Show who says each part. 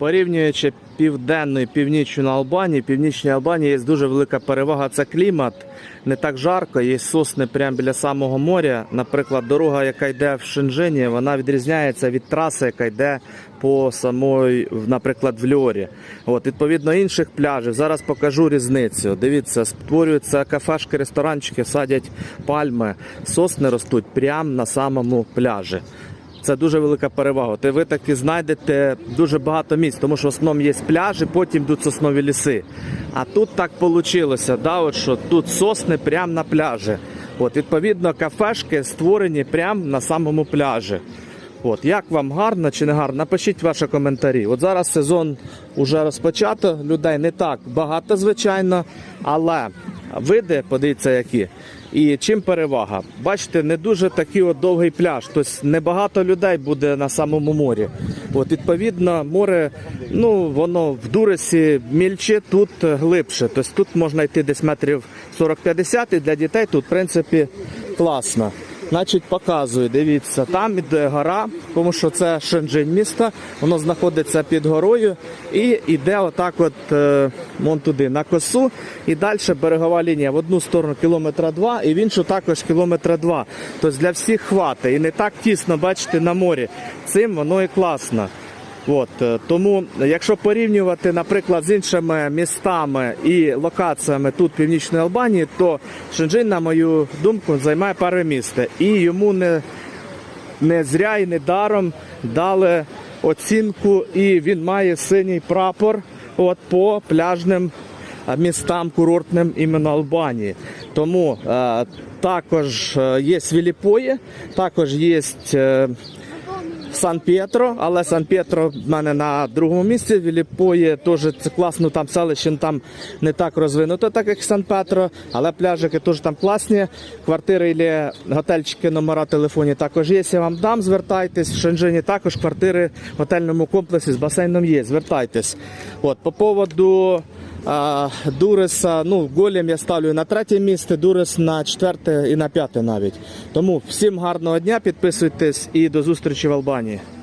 Speaker 1: Порівнюючи південну і північну Албанію, північній Албанії є дуже велика перевага. Це клімат. Не так жарко, є сосни прямо біля самого моря. Наприклад, дорога, яка йде в Шенжині, вона відрізняється від траси, яка йде по самої, наприклад, в Льорі. От, відповідно, інших пляжів. Зараз покажу різницю. Дивіться, створюються кафешки, ресторанчики, садять пальми, сосни ростуть прямо на самому пляжі. Це дуже велика перевага. Ти ви таки знайдете дуже багато місць, тому що в основному є пляжі, потім йдуть соснові ліси. А тут так вийшло, да, от що тут сосни прямо на пляжі. От, відповідно, кафешки створені прямо на самому пляжі. От, як вам гарно чи не гарно? Напишіть ваші коментарі. От зараз сезон уже розпочато, людей не так багато, звичайно, але види, подивіться, які. І чим перевага? Бачите, не дуже такий от довгий пляж, тобто небагато людей буде на самому морі. От, відповідно, море, ну воно в Дуресі мільче, тут глибше. Тобто тут можна йти десь метрів 40-50, і для дітей тут, в принципі, класно. Значить, показую, дивіться, там іде гора, тому що це Шенджень місто, воно знаходиться під горою і йде отак от е, вон туди на косу. І далі берегова лінія в одну сторону кілометра два і в іншу також кілометра два. Тобто для всіх хвати. І не так тісно, бачите, на морі. Цим воно і класно. От, е, тому, якщо порівнювати, наприклад, з іншими містами і локаціями тут Північної Албанії, то Шенджин, на мою думку, займає перше місце. І йому не, не зря і не даром дали оцінку, і він має синій прапор от, по пляжним е, містам курортним іменно Албанії. Тому е, також е, є Віліпої, також є. Е, Сан-Пєтро, але Сан-Пєтро в мене на другому місці. Віліпоє теж це класно, там селище там не так розвинуто, так як Сан-Петро, але пляжики теж там класні. Квартири і готельчики, номера телефонів також є. Я вам дам, звертайтесь. В Шенжині також квартири в готельному комплексі з басейном є. Звертайтесь. От по поводу. Дуреса, ну голем я ставлю на третє місце, Дурес на четверте і на п'яте навіть. Тому всім гарного дня, підписуйтесь і до зустрічі в Албанії.